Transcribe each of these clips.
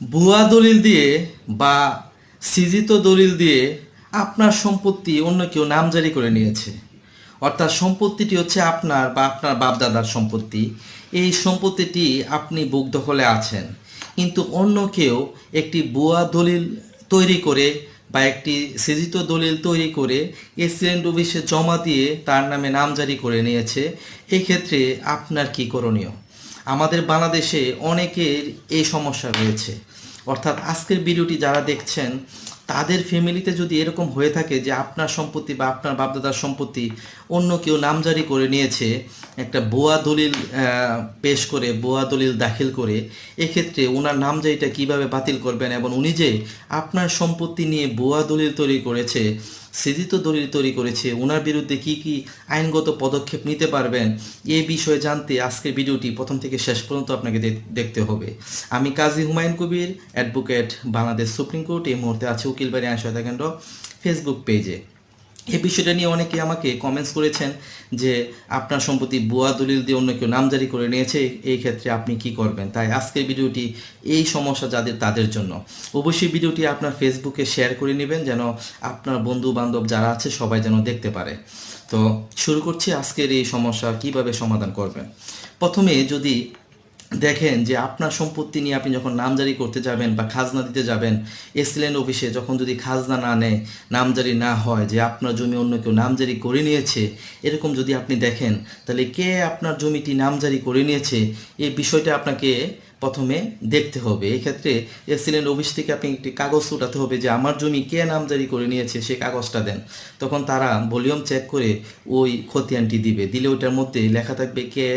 ভুয়া দলিল দিয়ে বা সৃজিত দলিল দিয়ে আপনার সম্পত্তি অন্য কেউ নামজারি করে নিয়েছে। অর্থাৎ সম্পত্তিটি হচ্ছে আপনার বা আপনার বাপদাদার সম্পত্তি। এই সম্পত্তিটি আপনি বুক দখলে আছেন। কিন্তু অন্য কেউ একটি ভুয়া দলিল তৈরি করে বা একটি সৃজিত দলিল তৈরি করে এসিডেন্ট অফিসে জমা দিয়ে তার নামে নামজারি করে নিয়েছে, এক্ষেত্রে আপনার কি করণীয়? আমাদের বাংলাদেশে অনেকের এই সমস্যা রয়েছে। অর্থাৎ আজকের ভিডিওটি যারা দেখছেন, তাদের ফ্যামিলিতে যদি এরকম হয়ে থাকে যে আপনার সম্পত্তি বা আপনার বাপদাদার সম্পত্তি অন্য কেউ নামজারি করে নিয়েছে, একটা বোয়া দলিল পেশ করে, বোয়া দলিল দাখিল করে, এক্ষেত্রে ওনার নামজারিটা কীভাবে বাতিল করবেন এবং উনি যে আপনার সম্পত্তি নিয়ে বোয়া দলিল তৈরি করেছে সৃজিত দলিল তৈরি করেছে। ওনার বিরুদ্ধে কি কি আইনগত পদক্ষেপ নিতে পারবেন, এ বিষয়ে জানতে আজকের ভিডিওটি প্রথম থেকে শেষ পর্যন্ত আপনাকে দেখ- দেখতে হবে। আমি Kazi Humayun Kabir, advocate Bangladesh supreme court. এই মুহূর্তে আছে উকিলবাড়ি আইন সহায়তা কেন্দ্র ফেসবুক পেজে। এই বিষয়টা নিয়ে অনেকে আমাকে কমেন্টস করেছেন যে, আপনার সম্পত্তি বুয়া দলিল দিয়ে অন্য কেউ নামজারি করে নিয়েছে, এই ক্ষেত্রে আপনি কি করবেন? তাই আজকের ভিডিওটি এই সমস্যা যাদের তাদের জন্য। অবশ্যই ভিডিওটি আপনার ফেসবুকে শেয়ার করে নেবেন যেন আপনার বন্ধু বান্ধব যারা আছে সবাই যেন দেখতে পারে। তো শুরু করছি আজকের এই সমস্যা কীভাবে সমাধান করবেন। প্রথমে যদি দেখেন যে আপনার সম্পত্তি নিয়ে আপনি যখন নামজারি করতে যাবেন বা খাজনা দিতে যাবেন এসিলেন অফিসে যখন যদি খাজনা না নেয়, নামজারি না হয়, যে আপনার জমি অন্য কেউ নামজারি করে নিয়েছে, এরকম যদি আপনি দেখেন, তাহলে কে আপনার জমিটি নামজারি করে নিয়েছে, এই বিষয়টা আপনাকে প্রথমে দেখতে হবে। এক্ষেত্রে এসিলেন্ট অফিস থেকে আপনি একটি কাগজ উঠাতে হবে যে আমার জমি কে নামজারি করে নিয়েছে সেই কাগজটা দেন। তখন তারা ভলিউম চেক করে ওই খতিয়ানটি দিবে। দিলে ওইটার মধ্যে লেখা থাকবে কে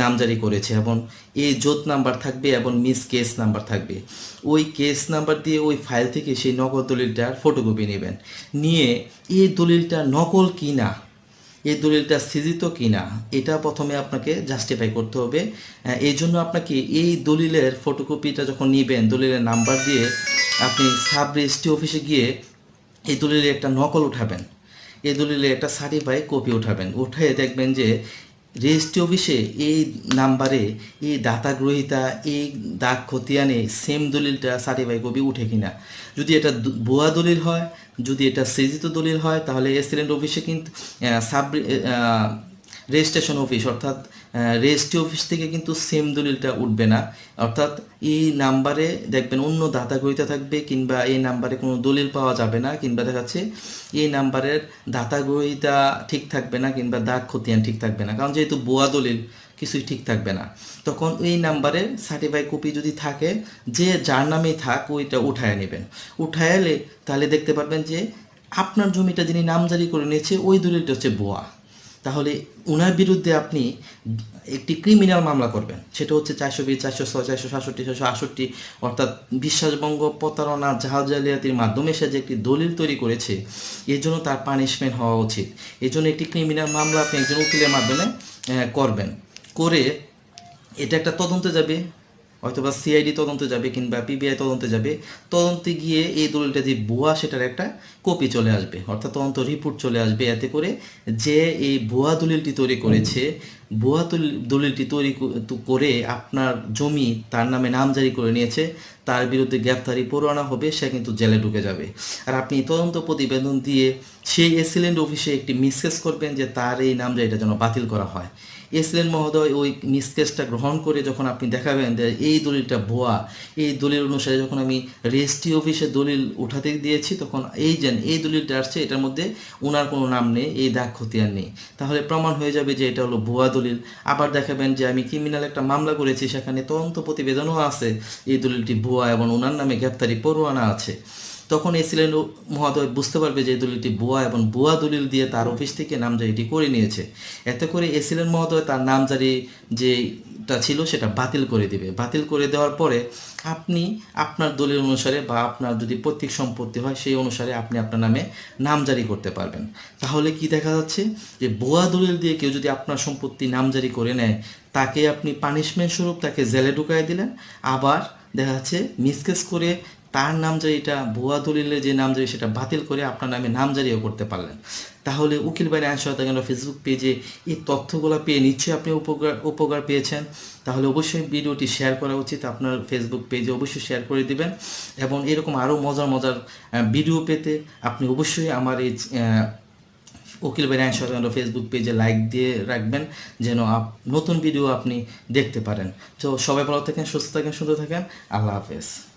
নামজারি করেছে এবং এই জোত নাম্বার থাকবে এবং মিস কেস নাম্বার থাকবে। ওই কেস নাম্বার দিয়ে ওই ফাইল থেকে সেই নকল দলিলটার ফটোকপি নেবেন। নিয়ে এই দলিলটা নকল কি না এই দলিলটা সৃজিত কিনা, এটা প্রথমে আপনাকে জাস্টিফাই করতে হবে। এই জন্য আপনাকে এই দলিলের ফটোকপিটা যখন নেবেন, দলিলের নাম্বার দিয়ে আপনি সাব রেজিস্ট্রি অফিসে গিয়ে এই দলিলে একটা নকল উঠাবেন। এই দলিলে একটা সার্টিফাই কপি উঠাবেন। উঠে দেখবেন যে রেজিস্ট্রি অফিসে এই নাম্বারে এই দাতা গ্রহিতা এই দাগ খতিয়ানে সেম দলিলটা সার্টিফাই কপি উঠে কিনা। যদি এটা বোয়া দলিল হয়, যদি এটা সৃজিত দলিল হয়, তাহলে এসিডেন্ট অফিসে কিন্তু সাব রেজিস্ট্রেশন অফিস, অর্থাৎ রেজিস্ট্রি অফিস থেকে কিন্তু সেম দলিলটা উঠবে না। অর্থাৎ, এই নাম্বারে দেখবেন অন্য দাতা গ্রহিতা থাকবে কিংবা এই নাম্বারে কোনো দলিল পাওয়া যাবে না, কিংবা দেখা যাচ্ছে এই নাম্বারের দাতা গ্রহিতা ঠিক থাকবে না কিংবা দাগ খতিয়ান ঠিক থাকবে না। কারণ যেহেতু বোয়া দলিল, কিছুই ঠিক থাকবে না। তখন এই নাম্বারে সার্টিফাই কপি যদি থাকে, যে যার নামেই থাক, ওইটা উঠায় নেবেন। উঠায় এলে তাহলে দেখতে পারবেন যে, আপনার জমিটা যিনি নামজারি করে নিয়েছে, ওই দলিলটা হচ্ছে বোয়া। তাহলে ওনার বিরুদ্ধে আপনি একটি ক্রিমিনাল মামলা করবেন। সেটা হচ্ছে চারশো বিশ, চারশো ছয়, চারশো সাতষট্টি ছয়শো আষট্টি অর্থাৎ বিশ্বাসভঙ্গ প্রতারণা, জাহাজ জালিয়াতির মাধ্যমে সে যে একটি দলিল তৈরি করেছে, এর জন্য তার পানিশমেন্ট হওয়া উচিত। এই জন্য একটি ক্রিমিনাল মামলা আপনি একজন উকিলের মাধ্যমে করবেন। করে এটা একটা তদন্তে যাবে। হয়তোবা সিআইডি তদন্তে যাবে কিংবা পিবিআই তদন্তে যাবে, তদন্তে গিয়ে এই দলিলটা যে ভুয়া সেটার একটা কপি চলে আসবে, অর্থাৎ তদন্ত রিপোর্ট চলে আসবে। এতে করে যে এই ভুয়া দলিলটি তৈরি করেছে, ভুয়া দলিল- দলিলটি তৈরি করে আপনার জমি তার নামে নাম জারি করে নিয়েছে তার বিরুদ্ধে গ্রেফতারি পরোয়ানা হবে, সে কিন্তু জেলে ঢুকে যাবে। আর আপনি তদন্ত প্রতিবেদন দিয়ে সেই এসিলেন্ট অফিসে একটি মিসকেস করবেন যে তার এই নামজারিটা যেন বাতিল করা হয়। এসলেন মহোদয় ওই মিসকেসটা গ্রহণ করে যখন আপনি দেখাবেন যে এই দলিলটা ভুয়া, এই দলিল অনুসারে যখন আমি রেজিস্ট্রি অফিসে দলিল উঠাতে দিয়েছি, তখন এই যেন এই দলিলটা আসছে, এটার মধ্যে ওনার কোনো নাম নেই, এই দাগ খতিয়ান নেই। তাহলে প্রমাণ হয়ে যাবে যে এটা হলো ভুয়া দলিল। আবার দেখাবেন যে আমি ক্রিমিনাল একটা মামলা করেছি, সেখানে তদন্ত প্রতিবেদনও আছে, এই দলিলটি ভুয়া। এবং ওনার নামে গ্রেপ্তারি পরোয়ানা আছে। তখন এসিলেন মহোদয় বুঝতে পারবে যে দলিলটি ভুয়া এবং ভুয়া দলিল দিয়ে তার অফিস থেকে নামজারিটি করে নিয়েছে। এতে করে এসিলেন মহোদয় তার নামজারি যেটা ছিল সেটা বাতিল করে দিবে। বাতিল করে দেওয়ার পরে আপনি আপনার দলিল অনুসারে বা আপনার যদি প্রত্যেক সম্পত্তি হয় সেই অনুসারে আপনি আপনার নামে নামজারি করতে পারবেন। তাহলে কি দেখা যাচ্ছে? যে ভুয়া দলিল দিয়ে কেউ যদি আপনার সম্পত্তি নামজারি করে নেয়, তাকে আপনি পানিশমেন্ট স্বরূপ তাকে জেলে ঢুকাই দিলেন, আবার দেখা যাচ্ছে মিসকেস করে তার নামজারিটা ভুয়া দলিলের যে নামজারি সেটা বাতিল করে আপনার নামে নামজারিও করতে পারলেন। তাহলে উকিল বাইরে আইন সহায়তা কেন্দ্র ফেসবুক পেজে এই তথ্যগুলো পেয়ে নিশ্চয়ই আপনি উপকার উপকার পেয়েছেন। তাহলে অবশ্যই ভিডিওটি শেয়ার করা উচিত, আপনার ফেসবুক পেজে অবশ্যই শেয়ার করে দিবেন। এবং এরকম আরও মজার মজার ভিডিও পেতে আপনি অবশ্যই আমার এই উকিল বেনায়ন সরকার ফেসবুক পেজে লাইক দিয়ে রাখবেন, যেন আপ- নতুন ভিডিও আপনি দেখতে পারেন। তো সবাই ভালো থাকেন, সুস্থ থাকেন, সুন্দর থাকেন। আল্লাহ হাফেজ।